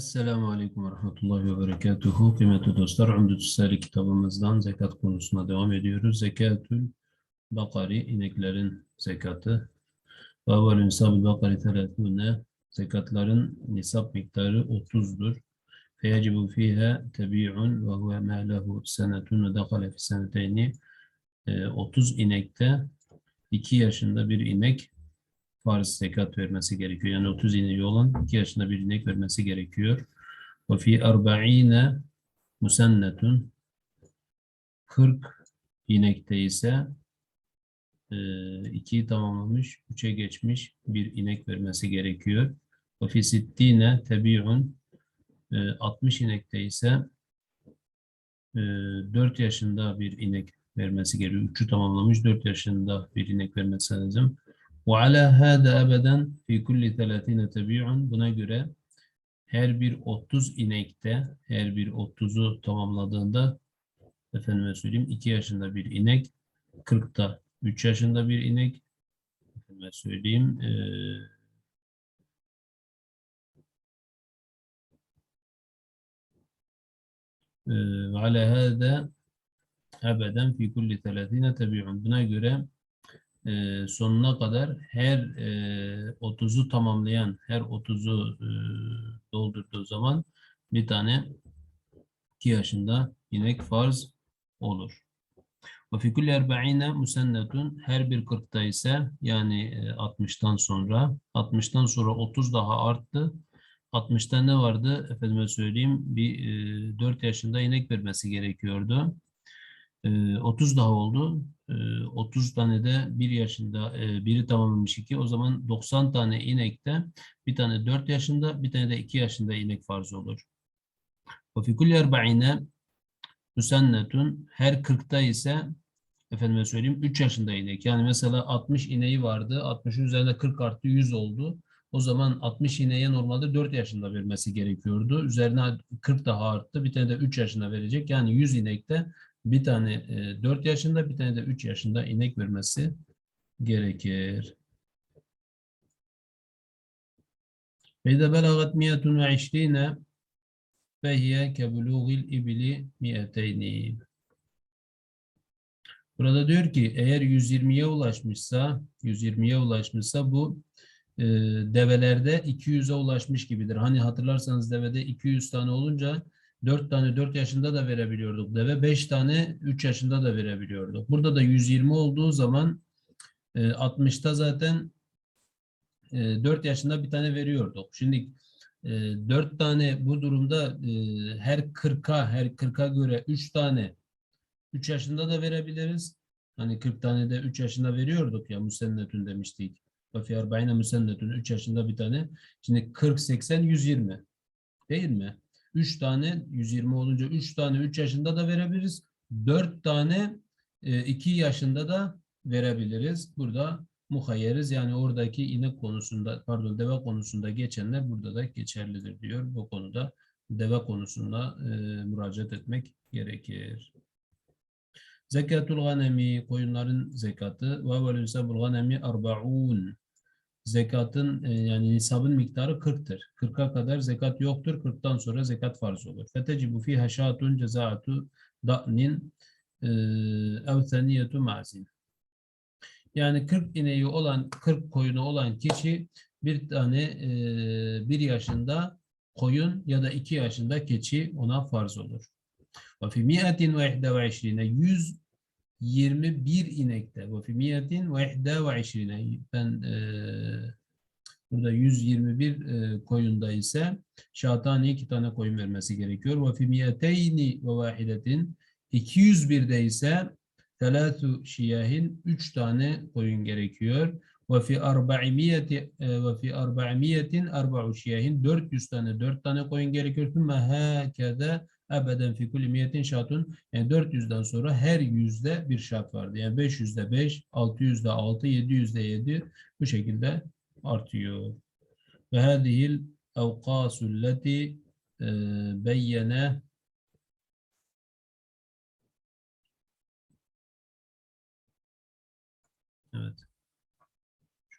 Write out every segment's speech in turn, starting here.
Esselamu Aleyküm ve Rahmetullahi ve Berekatuhu. Kıymetli dostlar, Umdü Tüssari kitabımızdan zekat konusuna devam ediyoruz. Zekatül Bakari, ineklerin zekatı. Evvelü nisab-ı bakari telâfûne, zekatların nisap miktarı 30'dur. Feyecibu fiha tebi'un ve huve mâ lehu senetun ve dakale fi seneteyni. Ee, 30 inekte 2 yaşında bir inek farz zekat vermesi gerekiyor. Yani 30 ineği olan 2 yaşında bir inek vermesi gerekiyor. Ve fi arba'ine musennetun 40 inekte ise 2'yi tamamlamış, 3'e geçmiş bir inek vermesi gerekiyor. Ve fi sittine tebi'un 60 inekte ise 4 yaşında bir inek vermesi gerekiyor. 3'ü tamamlamış 4 yaşında bir inek vermesi lazım. Ve ala hâde ebeden fi kulli telatine tebi'un. Buna göre her bir 30 inekte, her bir 30'u tamamladığında efendime söyleyeyim 2 yaşında bir inek, 40'ta 3 yaşında bir inek, efendime söyleyeyim e, ve ala hâde ebeden fi kulli telatine tebi'un. Buna göre e, sonuna kadar her e, 30'u tamamlayan, her 30'u e, doldurduğu zaman bir tane 2 yaşında inek farz olur. Ve fi kulli erba'ine musennetun her bir 40'ta ise yani e, 60'tan sonra 60'tan sonra 30 daha arttı. 60'ta ne vardı? Efendime söyleyeyim bir e, 4 yaşında inek vermesi gerekiyordu. 30 daha oldu. 30 tane de 1 yaşında biri tamamlamış 2. O zaman 90 tane inekte bir tane 4 yaşında bir tane de 2 yaşında inek farz olur. Fi kulli erba'ine müsennetun her 40'ta ise efendime söyleyeyim 3 yaşında inek. Yani mesela 60 ineği vardı. 60'ın üzerinde 40 arttı 100 oldu. O zaman 60 ineğe normalde 4 yaşında vermesi gerekiyordu. Üzerine 40 daha arttı. Bir tane de 3 yaşında verecek. Yani 100 inekte bir tane e, 4 yaşında bir tane de 3 yaşında inek vermesi gerekir. فإذا بلغت 120 فهي كبلوغ الإبل 200 Burada diyor ki eğer 120'ye ulaşmışsa 120'ye ulaşmışsa bu e, develerde 200'e ulaşmış gibidir. Hani hatırlarsanız devede 200 tane olunca 4 tane 4 yaşında da verebiliyorduk deve. 5 tane 3 yaşında da verebiliyorduk. Burada da 120 olduğu zaman e, 60'ta zaten e, 4 yaşında bir tane veriyorduk. Şimdi e, 4 tane bu durumda e, her 40'a her 40'a göre 3 tane 3 yaşında da verebiliriz. Hani 40 tane de 3 yaşında veriyorduk ya müsennetün demiştik. Ve arba'ine müsennetün 3 yaşında bir tane. Şimdi 40 80 120. Değil mi? 3 tane 120 olunca 3 tane 3 yaşında da verebiliriz. 4 tane 2 yaşında da verebiliriz. Burada muhayyeriz. Yani oradaki inek konusunda pardon deve konusunda geçenler burada da geçerlidir diyor. Bu konuda deve konusunda e, müracaat etmek gerekir. Zekatul ganemi koyunların zekatı ve velü nisabul ganemi arba'un zekatın e, yani nisabın miktarı 40'tır. 40'a kadar zekat yoktur. 40'tan sonra zekat farz olur. Fetecibu fiha şatun cezaatu da'nin e, ev seniyetu mazin. Yani 40 ineği olan, 40 koyunu olan kişi bir tane e, bir yaşında koyun ya da iki yaşında keçi ona farz olur. Ve fi mi'atin ve ihde ve işrine 100 21 inekte. Ve fi miyetin ve ihda ve işrine. Ben e, burada 121 e, koyunda ise şatani iki tane koyun vermesi gerekiyor. Ve fi miyeteyni ve vahidetin 201'de ise telatu şiyahin 3 tane koyun gerekiyor ve fi arba'imiyeti ve fi arba'imiyetin arba'u şiyahin 400 tane 4 tane koyun gerekiyor. Tümme hâkede ebeden fi kulli miyetin şatun yani 400'den sonra her yüzde bir şart vardı. Yani 500'de 5, 600'de 6, 700'de 7 bu şekilde artıyor. Ve hadihil evkasul leti beyyene Evet.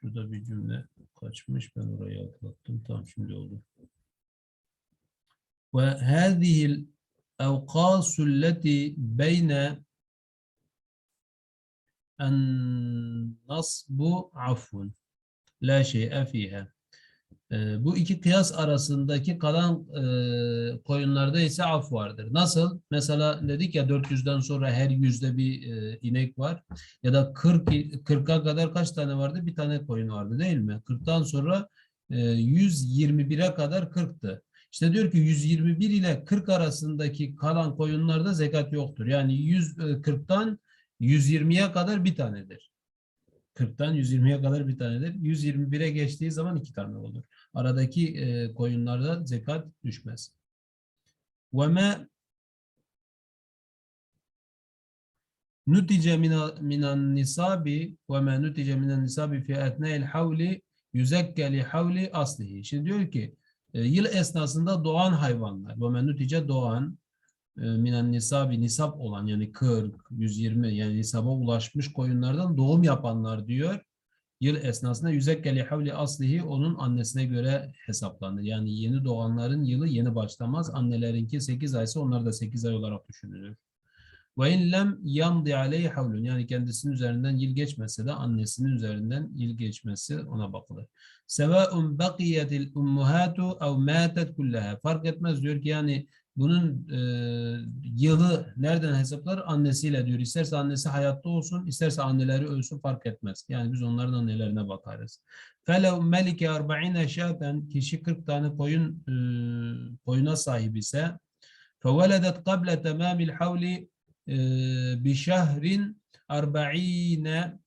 Şurada bir cümle kaçmış. Ben orayı atlattım. Tam şimdi oldu. Ve hâzihil evkâsul leti beyne en nasbu afun. La şey'e. Ee, bu iki kıyas arasındaki kalan e, koyunlarda ise af vardır. Nasıl? Mesela dedik ya 400'den sonra her yüzde bir e, inek var. Ya da 40 40'a kadar kaç tane vardı? Bir tane koyun vardı değil mi? 40'tan sonra e, 121'e kadar 40'tı. İşte diyor ki 121 ile 40 arasındaki kalan koyunlarda zekat yoktur. Yani 100 e, 40'tan 120'ye kadar bir tanedir. 40'tan 120'ye kadar bir tanedir. 121'e geçtiği zaman iki tane olur. Aradaki e, koyunlarda zekat düşmez. وَمَا nutice minan nisabi ve ma nutice minan nisabi fi etna'il havli yüzekke li havli aslihi. Şimdi diyor ki e, yıl esnasında doğan hayvanlar ve ma nutice doğan e, minan nisabi nisap olan yani 40, 120 yani nisaba ulaşmış koyunlardan doğum yapanlar diyor. Yıl esnasında yüzekke li havli aslihi onun annesine göre hesaplanır. Yani yeni doğanların yılı yeni başlamaz. Annelerinki 8 aysa onlar da 8 ay olarak düşünülür. Ve in lem yamdi aleyhi havlun yani kendisinin üzerinden yıl geçmese de annesinin üzerinden yıl geçmesi ona bakılır. Sevaun bakiyetil ummuhatu ev matet kullaha. Fark etmez diyor ki yani bunun e, yılı nereden hesaplar? Annesiyle diyor. İsterse annesi hayatta olsun, isterse anneleri ölsün fark etmez. Yani biz onların annelerine bakarız. فَلَوْ melike arba'ine şaten kişi 40 tane koyun e, koyuna sahip ise فَوَلَدَتْ قَبْلَ تَمَامِ الْحَوْلِ بِشَهْرٍ arba'ine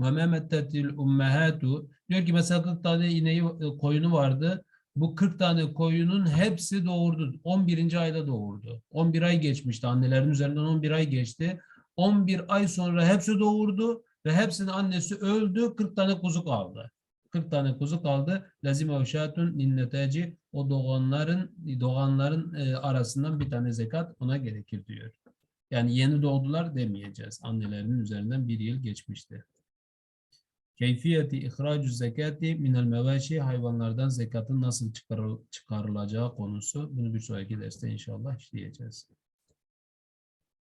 ve memettetil ummehatu diyor ki mesela 40 tane ineği koyunu vardı. bu 40 tane koyunun hepsi doğurdu. 11. ayda doğurdu. 11 ay geçmişti. Annelerin üzerinden 11 ay geçti. 11 ay sonra hepsi doğurdu ve hepsinin annesi öldü. 40 tane kuzu kaldı. 40 tane kuzu kaldı. Lazime ve şatun ninneteci o doğanların doğanların e, arasından bir tane zekat ona gerekir diyor. Yani yeni doğdular demeyeceğiz. Annelerinin üzerinden bir yıl geçmişti. Keyfiyeti ihracu zekati minel mevaşi hayvanlardan zekatın nasıl çıkarıl çıkarılacağı konusu. Bunu bir sonraki derste inşallah işleyeceğiz.